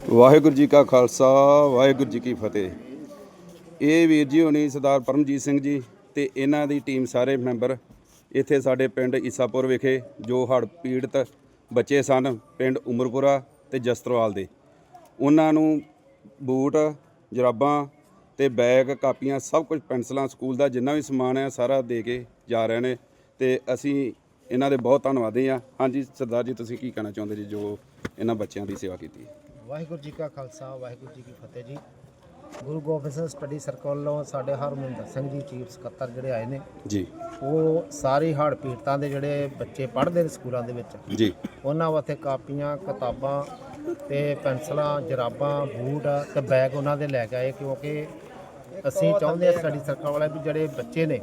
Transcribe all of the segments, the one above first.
ਵਾਹਿਗੁਰੂ ਜੀ ਕਾ ਖਾਲਸਾ, ਵਾਹਿਗੁਰੂ ਜੀ ਕੀ ਫਤਿਹ। ਇਹ ਵੀਰ ਜੀ ਹੋਣੀ ਸਰਦਾਰ ਪਰਮਜੀਤ ਸਿੰਘ ਜੀ ਤੇ ਇਹਨਾਂ ਦੀ ਟੀਮ ਸਾਰੇ ਮੈਂਬਰ ਇੱਥੇ ਸਾਡੇ ਪਿੰਡ ਈਸਾਪੁਰ ਵਿਖੇ, ਜੋ ਹੜ੍ਹ ਪੀੜਤ ਬੱਚੇ ਸਨ, ਪਿੰਡ ਉਮਰਪੁਰਾ ਤੇ ਜਸਤਰਵਾਲ ਦੇ। ਉਹਨਾਂ ਨੂੰ ਬੂਟ, ਜਰਾਬਾਂ ਤੇ ਬੈਗ, ਕਾਪੀਆਂ, ਸਭ ਕੁਝ ਪੈਨਸਲਾਂ, ਸਕੂਲ ਦਾ ਜਿੰਨਾ ਵੀ ਸਮਾਨ ਹੈ, ਸਾਰਾ ਦੇ ਕੇ ਜਾ ਰਹੇ ਨੇ ਤੇ ਅਸੀਂ ਇਹਨਾਂ ਦੇ ਬਹੁਤ ਧੰਨਵਾਦੀ ਆ ਹਾਂਜੀ ਸਰਦਾਰ ਜੀ, ਤੁਸੀਂ ਕੀ ਕਹਿਣਾ ਚਾਹੁੰਦੇ ਜੀ, ਜੋ ਇਹਨਾਂ ਬੱਚਿਆਂ ਦੀ ਸੇਵਾ ਕੀਤੀ ਵਾਹਿਗੁਰੂ ਜੀ ਕਾ ਖਾਲਸਾ ਵਾਹਿਗੁਰੂ ਜੀ ਕੀ ਫਤਿਹ ਜੀ ਗੁਰੂ ਗੋਬਿੰਦ ਸਿੰਘ ਸਟੱਡੀ ਸਰਕਲ ਵੱਲੋਂ ਸਾਡੇ ਹਰਮਿੰਦਰ ਸਿੰਘ ਜੀ ਚੀਫ ਸਕੱਤਰ ਜਿਹੜੇ ਆਏ ਨੇ ਜੀ ਉਹ ਸਾਰੇ ਹੜ੍ਹ ਪੀੜਤਾਂ ਦੇ ਜਿਹੜੇ ਬੱਚੇ ਪੜ੍ਹਦੇ ਨੇ ਸਕੂਲਾਂ ਦੇ ਵਿੱਚ ਜੀ ਉਹਨਾਂ ਵਾਸਤੇ ਕਾਪੀਆਂ ਕਿਤਾਬਾਂ ਤੇ ਪੈਨਸਲਾਂ ਜਰਾਬਾਂ ਬੂਟ ਤੇ ਬੈਗ ਉਹਨਾਂ ਦੇ ਲੈ ਕੇ ਆਏ ਕਿਉਂਕਿ ਅਸੀਂ ਚਾਹੁੰਦੇ ਹਾਂ ਸਟੱਡੀ ਸਰਕਲ ਵਾਲੇ ਵੀ ਜਿਹੜੇ ਬੱਚੇ ਨੇ।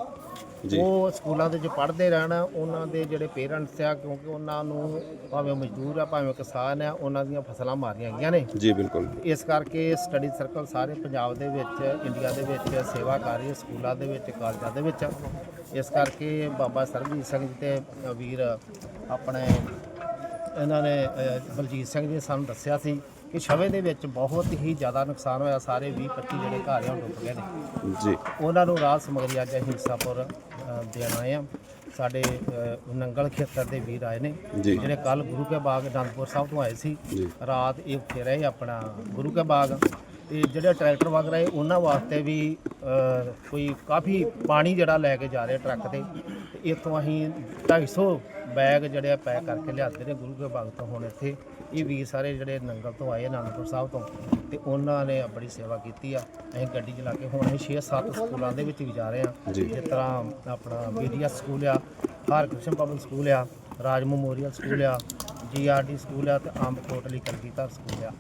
ਉਹ ਸਕੂਲਾਂ ਦੇ ਵਿੱਚ ਪੜ੍ਹਦੇ ਰਹਿਣ ਉਹਨਾਂ ਦੇ ਜਿਹੜੇ ਪੇਰੈਂਟਸ ਆ ਕਿਉਂਕਿ ਉਹਨਾਂ ਨੂੰ ਭਾਵੇਂ ਮਜ਼ਦੂਰ ਆ ਭਾਵੇਂ ਕਿਸਾਨ ਆ ਉਹਨਾਂ ਦੀਆਂ ਫਸਲਾਂ ਮਾਰੀਆਂ ਗਈਆਂ ਨੇ। ਜੀ ਬਿਲਕੁਲ। ਇਸ ਕਰਕੇ ਸਟੱਡੀ ਸਰਕਲ ਸਾਰੇ ਪੰਜਾਬ ਦੇ ਵਿੱਚ ਇੰਡੀਆ ਦੇ ਵਿੱਚ ਸੇਵਾ ਕਰ ਰਹੀ ਹੈ ਸਕੂਲਾਂ ਦੇ ਵਿੱਚ ਕਾਲਜਾਂ ਦੇ ਵਿੱਚ। ਇਸ ਕਰਕੇ ਬਾਬਾ ਸਰਬਜੀਤ ਸਿੰਘ ਜੀ ਤੇ ਵੀਰ ਆਪਣੇ ਇਹਨਾਂ ਨੇ ਬਲਜੀਤ ਸਿੰਘ ਜੀ ਨੇ ਸਾਨੂੰ ਦੱਸਿਆ ਸੀ। ਕਿ ਸ਼ਵੇ ਦੇ ਵਿੱਚ ਬਹੁਤ ਹੀ ਜ਼ਿਆਦਾ ਨੁਕਸਾਨ ਹੋਇਆ ਸਾਰੇ 20 25 ਜਿਹੜੇ ਘਰ ਆ ਉਹ ਡੁੱਬ ਗਏ ਨੇ। ਜੀ। ਉਹਨਾਂ ਨੂੰ ਰਾਤ ਸਮਗਰੀ ਅੱਜ ਹਿੱਸਾਪੁਰ ਦੇਣ ਆਏ ਆ ਸਾਡੇ ਅ, ਨੰਗਲ ਖੇਤਰ ਦੇ ਵੀਰ ਆਏ ਨੇ। ਜੀ। ਜਿਹੜੇ ਕੱਲ ਗੁਰੂ ਕੇ ਬਾਗ ਅਨੰਦਪੁਰ ਸਾਹਿਬ ਤੋਂ ਆਏ ਸੀ। ਜੀ। ਰਾਤ ਇਹ ਉੱਥੇ ਰਹੇ ਆਪਣਾ ਗੁਰੂ ਕੇ ਬਾਗ। ਤੇ ਜਿਹੜੇ ਟਰੈਕਟਰ ਵਗ ਰਹੇ ਉਹਨਾਂ ਵਾਸਤੇ ਵੀ ਅ, ਕੋਈ ਕਾਫੀ ਪਾਣੀ ਜਿਹੜਾ ਲੈ ਕੇ ਜਾ ਰਹੇ ਟਰੱਕ ਤੇ। ਤੇ ਇੱਥੋਂ ਅਸੀਂ 250 ਬੈਗ ਜਿਹੜੇ ਆ ਪੈਕ ਕਰਕੇ ਲਿਆਦੇ ਨੇ ਗੁਰੂ ਕੇ ਬਾਗ ਤੋਂ ਹੁਣ ਇੱਥੇ। ਇਹ ਵੀਰ ਸਾਰੇ ਜਿਹੜੇ ਨੰਗਲ ਤੋਂ ਆਏ ਅਨੰਦਪੁਰ ਸਾਹਿਬ ਤੋਂ ਤੇ ਉਹਨਾਂ ਨੇ ਬੜੀ ਸੇਵਾ ਕੀਤੀ ਆ। ਅਸੀਂ ਗੱਡੀ ਚਲਾ ਕੇ ਹੁਣ ਅਸੀਂ 6-7 ਸਕੂਲਾਂ ਦੇ ਵਿੱਚ ਵੀ ਜਾ ਰਹੇ ਜੀ। ਜਿਸ ਤਰ੍ਹਾਂ ਆਪਣਾ ਬੀਡੀਐਸ ਸਕੂਲ ਆ ਹਰਕ੍ਰਿਸ਼ਨ ਪਬਲਿਕ ਸਕੂਲ ਆ ਰਾਜ ਮੈਮੋਰੀਅਲ ਸਕੂਲ ਆ ਜੀਆਰਡੀ ਸਕੂਲ ਆ ਤੇ ਅੰਬ ਕੋਟਲੀ ਕਲਗੀਧਰ ਸਕੂਲ ਆ।